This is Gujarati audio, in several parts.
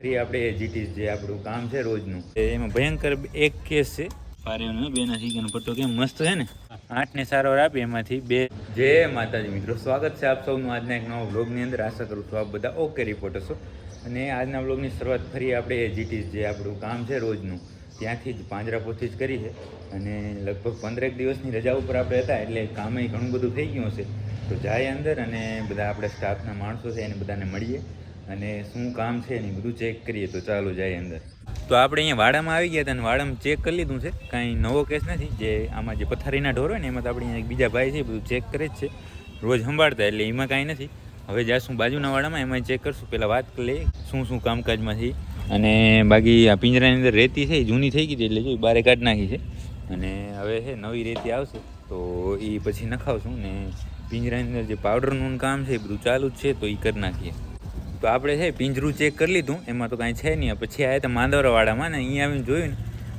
ફરી આપણે જીટી જે આપણું કામ છે રોજનું. એમાં ભયંકર એક કેસ છે. પારેવાનો બેના સીગાનો પટ્ટો કેમ મસ્ત છે ને? આઠને સારવાર આપી એમાંથી બે. જય માતાજી મિત્રો સ્વાગત છે આપ સૌનું આજના એક નવા વ્લોગની અંદર. આશા કરું છું આપ બધા ઓકે રિપોર્ટર છો અને આજના વ્લોગની શરૂઆત ફરી આપણે જીટી જે આપણું કામ છે રોજનું ત્યાંથી જ પાંજરાપોથી જ કરી છે. અને લગભગ પંદરેક દિવસની રજા ઉપર આપણે હતા એટલે કામે ઘણું બધું થઈ ગયું હશે. તો જાય અંદર અને બધા આપણે સ્ટાફના માણસો છે એને બધાને મળીએ. અને શું કામ છે ને બધું ચેક કરીએ તો ચાલો જાય અંદર. તો આપણે અહીંયા વાડામાં આવી ગયા હતા અને વાડામાં ચેક કરી લીધું છે. કાંઈ નવો કેસ નથી. જે આમાં જે પથારીના ઢોર હોય ને, એમાં તો આપણે અહીંયા એક બીજા ભાઈ છે બધું ચેક કરે જ છે. રોજ સંભાળતા એટલે એમાં કાંઈ નથી. હવે જાશું બાજુના વાડામાં એમાં ચેક કરશું. પહેલાં વાત કરી લઈએ શું શું કામકાજમાંથી અને બાકી આ પિંજરાની અંદર રેતી છે, એ જૂની થઈ ગઈ હતી એટલે જો બારે કાઢી નાખી છે. અને હવે છે નવી રેતી આવશે, તો એ પછી નખાવશું ને પિંજરાની અંદર જે પાવડરનું કામ છે એ બધું ચાલુ જ છે, તો એ કરી નાખીએ. તો આપણે છે પિંજરું ચેક કરી લીધું. એમાં તો કાંઈ છે નહીં. પછી આવ્યા હતા માંદવરાવાડામાં ને અહીંયા આવીને જોયું ને.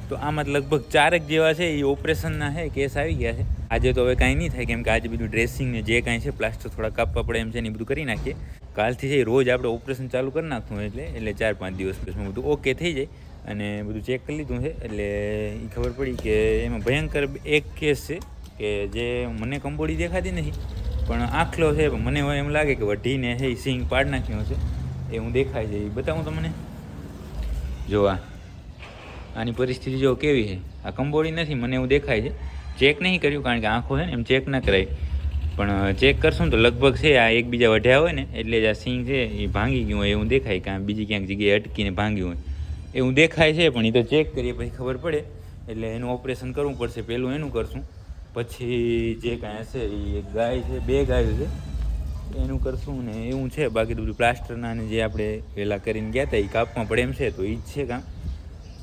તો આમાં લગભગ ચારક જેવા છે એ ઓપરેશનના છે, કેસ આવી ગયા છે. આજે તો હવે કાંઈ નહીં થાય, કેમ કે આજે બધું ડ્રેસિંગ ને જે કાંઈ છે પ્લાસ્ટર થોડા કાપવા પડે એમ છે ને એ બધું કરી નાખીએ. કાલથી છે રોજ આપણે ઓપરેશન ચાલુ કરી નાખવું એટલે એટલે ચાર પાંચ દિવસ પછી બધું ઓકે થઈ જાય. અને બધું ચેક કરી લીધું છે, એટલે એ ખબર પડી કે એમાં ભયંકર એક કેસ છે કે જે મને કંબોડી દેખાતી નથી. પણ આખલો છે, પણ મને એમ લાગે કે વઢીને છે એ સિંગ પાડ નાખ્યો છે. એ હું દેખાય છે એ બતાવું તમને. જોવા આની પરિસ્થિતિ જો કેવી છે. આ કંબોડી નથી, મને એવું દેખાય છે. ચેક નહીં કર્યું, કારણ કે આંખો છે ને, એમ ચેક ના કરાય. પણ ચેક કરશું તો લગભગ છે, આ એકબીજા વઢ્યા હોય ને, એટલે જ આ સિંગ છે એ ભાંગી ગયું હોય, એવું દેખાય કાં બીજી ક્યાંક જગ્યાએ અટકીને ભાંગ્યું હોય. એવું દેખાય છે, પણ એ તો ચેક કરીએ પછી ખબર પડે. એટલે એનું ઓપરેશન કરવું પડશે પહેલું એનું કરશું. પછી જે કાંઈ હશે એ ગાય છે, બે ગાયો છે. એનું કરશું ને એવું છે, બાકી તો બધું પ્લાસ્ટરના ને જે આપણે પહેલાં કરીને ગયા હતા એ કાપમાં પડે એમ છે, તો એ જ છે કામ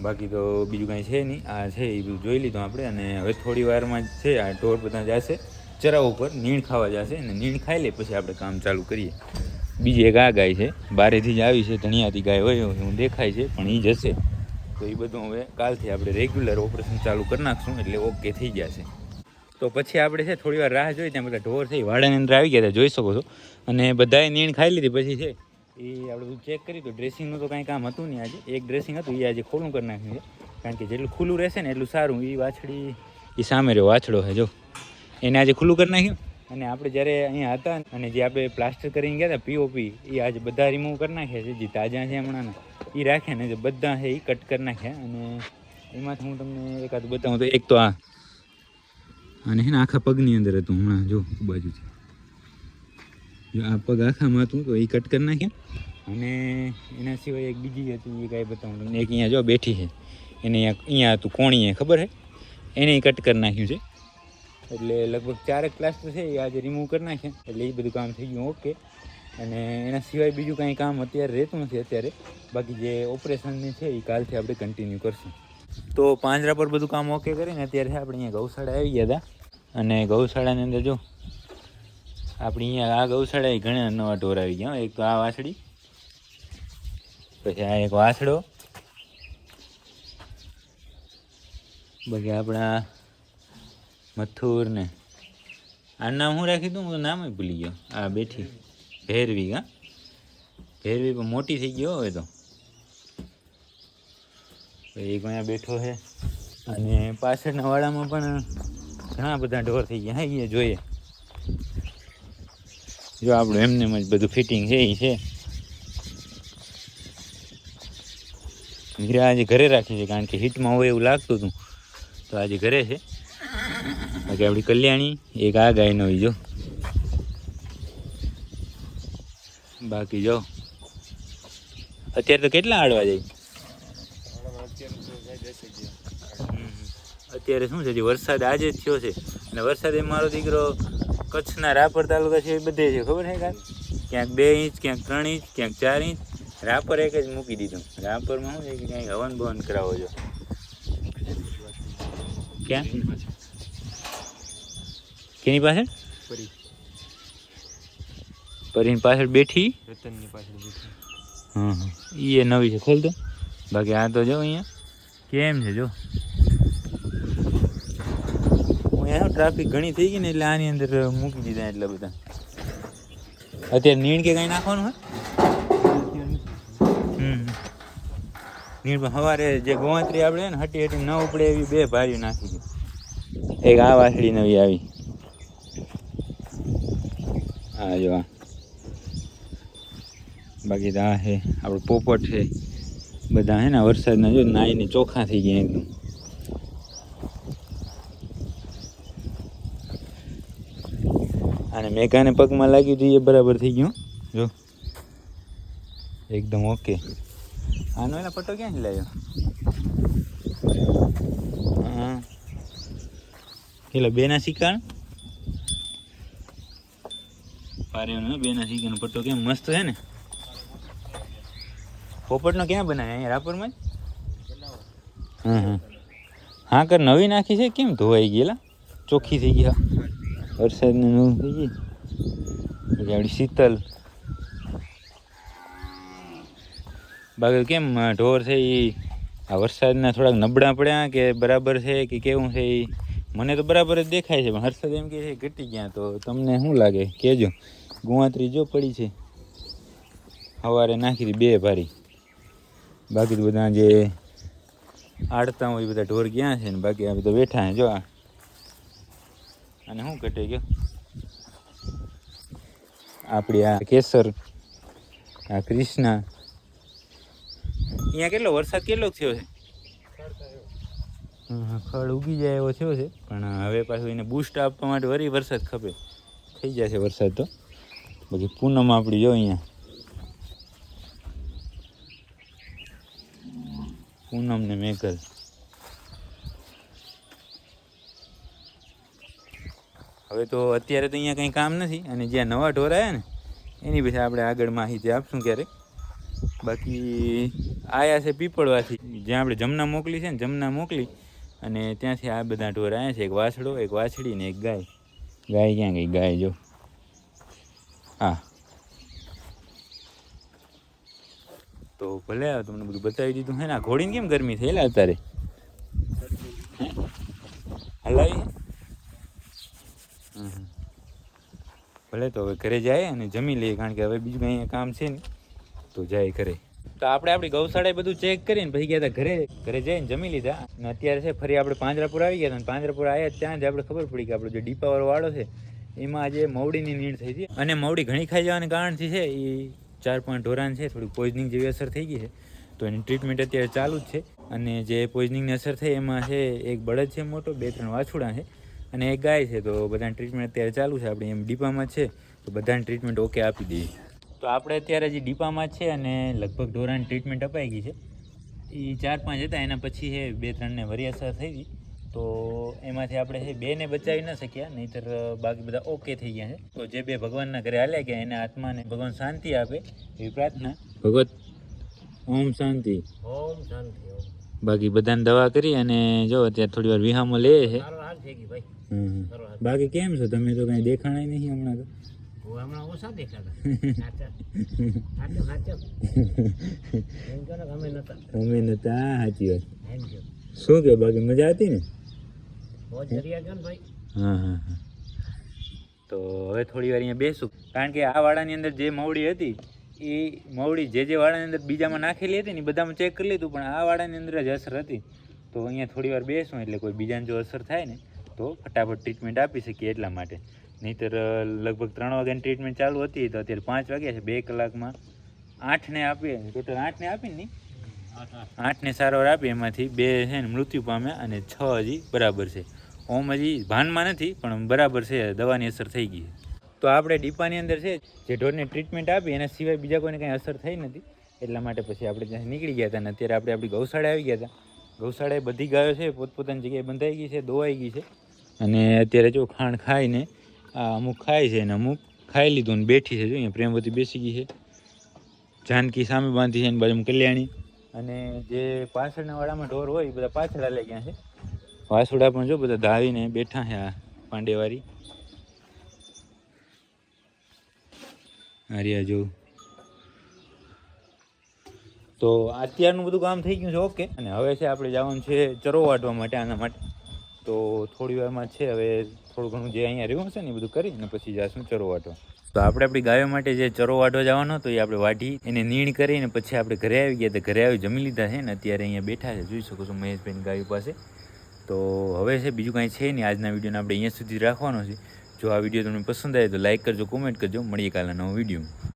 બાકી તો બીજું કાંઈ છે નહીં, આ છે, એ બધું જોઈ લીધું આપણે, અને હવે થોડી વારમાં છે, આ ઢોર બધા જશે ચરા ઉપર, નીણ ખાવા જશે, અને નીણ ખાઈ લે, પછી આપણે કામ ચાલુ કરીએ. બીજી એક આ ગાય છે, બારેથી જ આવી છે, ધણિયાથી ગાય હોય, એવું દેખાય છે, પણ એ જશે તો એ બધું હવે કાલથી આપણે રેગ્યુલર ઓપરેશન ચાલુ કરી નાખશું, એટલે ઓકે થઈ જશે તો પછી આપણે છે થોડી વાર રાહ જોઈ ત્યાં બધા ઢોર એ વાડાની અંદર આવી ગયા હતા જોઈ શકો છો. અને બધાએ નીણ ખાઈ લીધી પછી છે, એ આપણે ચેક કર્યું તો ડ્રેસિંગનું તો કાંઈ કામ હતું નહીં આજે. એક ડ્રેસિંગ હતું, એ આજે ખોલું કરી નાખ્યું છે. કારણ કે જેટલું ખુલ્લું રહેશે ને એટલું સારું. એ વાછડી, એ સામે રહ્યો વાછડો છે, જો. એને આજે ખુલ્લું કરી નાખ્યું. અને આપણે જ્યારે અહીંયા હતા અને જે આપણે પ્લાસ્ટર કરીને ગયા હતા પીઓપી એ આજે બધા રિમૂવ કરી નાખ્યા છે, જે તાજા છે હમણાં એ રાખ્યા ને જે બધા છે, એ કટ કરી નાખ્યા. અને એમાંથી હું તમને એકાદ બતાવું તો એક તો આ અને હે ને આખા પગની અંદર હતું હમણાં, જો બાજુથી જો આ પગ આખામાં હતું, તો એ કટ કરી નાખ્યા. અને એના સિવાય એક બીજી હતી એ કાંઈ બતાવું તમને. એક અહીંયા જો બેઠી છે. એને અહીંયા હતું કોણીએ ખબર છે? એને કટ કરી નાખ્યું છે. એટલે લગભગ ચારેક ક્લાસ તો છે, એ આજે રિમૂવ કરી નાખ્યા. એટલે એ બધું કામ થઈ ગયું, ઓકે. અને એના સિવાય બીજું કાંઈ કામ અત્યારે રહેતું નથી અત્યારે. બાકી જે ઓપરેશનની છે, એ કાલથી આપણે કન્ટિન્યુ કરશું. તો પાંજરા પર બધું કામ ઓકે કરીને અત્યારે આપણે અહીંયા ગૌશાળા આવી ગયા હતા. અને ગૌશાળાની અંદર જો, આપણી અહીંયા આ ગૌશાળા એ ઘણા નવા ઢોર આવી ગયા એક તો આ વાછડી, પછી આ એક વાછડો, બાકી આપણા મથુર ને આ નામ હું રાખી દઉં? હું નામ ભૂલી ગયો. આ બેઠી, ભેરવી, હા? ભેરવી પણ મોટી થઈ ગયો હવે તો. એક અહીંયા બેઠો છે. અને પાછળના વાડામાં પણ ઘણા બધા ઢોર થઈ ગયા. હા એ જોઈએ. જો આપણું એમને જ બધું ફિટિંગ છે, એ છે. મીરા આજે ઘરે રાખી છે, કારણ કે હીટમાં હોય એવું લાગતું હતું. તો આજે ઘરે છે. બાકી આપણી કલ્યાણી, એક આ ગાયનો ઈ જો. બાકી જો. અત્યારે તો કેટલા આડવા જાય? અત્યારે શું છે જે વરસાદ આજે જ થયો છે. અને વરસાદ એ મારો દીકરો કચ્છના રાપર તાલુકા છે એ બધે છે ખબર છે કાંઈ ક્યાંક બે ઇંચ ક્યાંક ત્રણ ઇંચ ક્યાંક ચાર ઇંચ. રાપર એક જ મૂકી દીધું. રાપરમાં શું છે કે ક્યાંક હવન ભવન કરાવો છો? ક્યાં? કેની પાછળ પરીની પાછળ બેઠી? રતનની પાછળ બેઠી. હા હા એ નવી છે ખોલ દો બાકી આ તો જો અહીંયા. કેમ છે જો હું અહીંયા ટ્રાફિક ઘણી થઈ ગઈ ને એટલે આની અંદર મૂકી દીધા એટલા બધા. અત્યારે નીણ કે કાંઈ નાખવાનું હોય? હમ. પણ સવારે જે ગોવાત્રી આપણે ને હટી હટી ન ઉપડે એવી બે ભારીઓ નાખી દે એક આ વાસળી નવી આવી. હા જો બાકી તો આ છે, આપણું પોપટ છે. બધા હે ને વરસાદના જો નાઈને ચોખ્ખા થઈ ગયા એકદમ. અને મેઘાને પગમાં લાગ્યું જોઈએ બરાબર થઈ ગયું. જો. એકદમ ઓકે. આનો એના પટ્ટો ક્યાંથી લાવ્યો? હા. પેલા બેના શિકાર? પારેવાનો બેના સિક્કાનો પટ્ટો કેમ મસ્ત છે પોપટનો ક્યાં બનાવ્યો અહીંયા રાપરમાં જ? હા હા હા, કર, નવી નાખી છે? કેમ ધોવાઈ ગયેલા? ચોખ્ખી થઈ ગયા. વરસાદને નવું થઈ ગઈ. પછી આપણી શીતલ. બાકી કેમ ઢોર છે એ આ વરસાદના થોડાક નબળા પડ્યા કે બરાબર છે કે કેવું છે એ મને તો બરાબર જ દેખાય છે, પણ હર્ષદ એમ કે છે ઘટી ગયા તો તમને શું લાગે? કહેજો. ગુવાત્રી જો પડી છે. સવારે નાખી બે ભારી. બાકી બધા જે આડતા હોય બધા ઢોર ક્યાં છે ને બાકી આ બધા બેઠા છે, જો આ. અને શું ઘટે ગયો. આપણી આ કેસર આ ક્રિષ્ના. અહીંયા કેટલો વરસાદ કેટલો થયો છે? ફળ ઉગી જાય એવો થયો છે. પણ હવે પાછું એને બૂસ્ટ આપવા માટે વરી વરસાદ ખપે. થઈ જશે વરસાદ તો. બાકી પૂનમ આપણી જો અહીંયા. પૂનમ ને મેઘલ. હવે તો અત્યારે તો અહીંયા કંઈ કામ નથી અને જ્યાં નવા ઢોર આવ્યા ને, એની પછી આપણે આગળ માહિતી આપશું ક્યારેક. બાકી આયા છે પીપળવાથી. જ્યાં આપણે જમના મોકલી છે ને, જમના મોકલી અને ત્યાંથી આ બધા ઢોર આવ્યા છે. એક વાછડો, એક વાછડી ને એક ગાય. ગાય ક્યાં ગઈ? ગાય જો. હા. તો ભલે તમને બધું બતાવી દીધું. હે ને ઘોડીને કેમ ગરમી થયેલા અત્યારે હે? હલાવી હે? હમ હમ. ભલે તો હવે ઘરે જાય અને જમી લઈએ, કારણ કે હવે બીજું કંઈ કામ છે ને તો જાય ઘરે. તો આપણે આપણી ગૌશાળાએ બધું ચેક કરીને પછી ગયા હતા ઘરે. ઘરે જઈને જમી લીધા. અને અત્યારે છે, ફરી આપણે પાંજરાપુર આવી ગયા અને પાંજરાપુર આવ્યા ત્યાં જ આપણે ખબર પડી કે આપણો જે ડીપાવાળો વાળો છે, એમાં આજે મવડીની નીડ થઈ હતી. અને મવડી ઘણી ખાઈ જવાના કારણથી છે, એ ચાર પાંચ ઢોરાન છે થોડી પોઈઝનિંગ જેવી અસર થઈ ગઈ છે. તો એની ટ્રીટમેન્ટ અત્યારે ચાલુ જ છે. અને જે પોઈઝનિંગની અસર થઈ, એમાં છે, એક બળદ છે મોટો બે ત્રણ વાછુડા છે. અને એ ગાય છે તો બધાની ટ્રીટમેન્ટ અત્યારે ચાલુ છે. આપણે એમ ડીપામાં છે તો બધાની ટ્રીટમેન્ટ ઓકે આપી દઈએ. તો આપણે અત્યારે જે ડીપામાં છે અને લગભગ ઢોરાની ટ્રીટમેન્ટ અપાઈ ગઈ છે. એ ચાર પાંચ હતા એના પછી છે બે ત્રણને વરી થઈ ગઈ. તો એમાંથી આપણે છે બેને બચાવી ન શક્યા નહીંતર બાકી બધા ઓકે થઈ ગયા છે. તો જે બે ભગવાનના ઘરે હાલ્યા ગયા એના આત્માને ભગવાન શાંતિ આપે એવી પ્રાર્થના. ભગવત ઓમ શાંતિ. ઓમ શાંતિ બાકી બધાને દવા કરી અને જો અત્યારે થોડી વાર વિહામો લે છે. બાકી કેમ છો? તમે તો કઈ દેખાણા નહીં હમણાં તો. હમણાં ઓછા દેખાતા. અમે નતા. સાચી વાત. શું કે બાકી મજા હતી ને? હા હા હા. તો હવે થોડી વાર અહીંયા બેસું. કારણ કે આ વાડાની અંદર જે મવડી હતી એ મવડી જે જે વાડાની અંદર બીજામાં નાખેલી હતી ને બધામાં ચેક કરી લીધું પણ આ વાડાની અંદર જ અસર હતી. તો અહીંયા થોડી વાર બેસું એટલે કોઈ બીજાને જો અસર થાય ને તો ફટાફટ ટ્રીટમેન્ટ આપી શકીએ એટલા માટે. નહીંતર લગભગ ત્રણ વાગ્યાની ટ્રીટમેન્ટ ચાલુ હતી તો અત્યારે પાંચ વાગ્યા છે. બે કલાકમાં આઠને આપીએ. ટોટલ આઠને આપીને નહીં આઠ આઠ. આઠને સારવાર આપી એમાંથી બે છે ને મૃત્યુ પામ્યા અને છ હજી બરાબર છે. ઓમ હજી ભાનમાં નથી પણ બરાબર છે. દવાની અસર થઈ ગઈ છે. તો આપણે ડીપાની અંદર છે જે ઢોરને ટ્રીટમેન્ટ આપી એના સિવાય બીજા કોઈને કંઈ અસર થઈ નથી. એટલા માટે પછી આપણે ત્યાં નીકળી ગયા હતા અને અત્યારે આપણે આપણી ગૌશાળા આવી ગયા હતા. ગૌશાળાએ બધી ગાયો છે પોતપોતાની જગ્યાએ બંધાઈ ગઈ છે દોવાઈ ગઈ છે. અને અત્યારે જો ખાણ ખાઈને, આ અમુક ખાય છે અને અમુક ખાઈ લીધું ને બેઠી છે જો, અહીંયા પ્રેમવતી બેસી ગઈ છે. જાનકી સામે બાંધી છે અને બાજુમાં કલ્યાણી. અને જે પાછળના વાળામાં ઢોર હોય, એ બધા પાછળ હાલે ગયા છે. વાસુડા પણ જો બધા ધાવીને બેઠા છે આ પાંડેવારી. આર્યા જો. તો અત્યારનું બધું કામ થઈ ગયું છે, ઓકે. અને હવે છે, આપણે જવાનું છે ચરો વાટવા માટે, આના માટે. તો થોડી વારમાં છે, હવે થોડું ઘણું જે અહીંયા રહ્યું હશે ને એ બધું કરીને પછી જઈશું ચરો વાટો તો આપણે આપણી ગાયો માટે જે ચરો વાઢવા જવાનો હતો, એ આપણે વાઢી એને નીણ કરીને પછી આપણે ઘરે આવી ગયા તો ઘરે આવી જમી લીધા છે ને અત્યારે અહીંયા બેઠા છે. જોઈ શકો છો મહેશભાઈની ગાયો પાસે. તો હવે છે, બીજું કાંઈ છે નહીં. આજના વિડીયોને આપણે અહીંયા સુધી રાખવાનો છે. જો આ વીડિયો તમને પસંદ આવે તો લાઇક કરજો, કોમેન્ટ કરજો. મળીએ કાલના નવો વીડિયો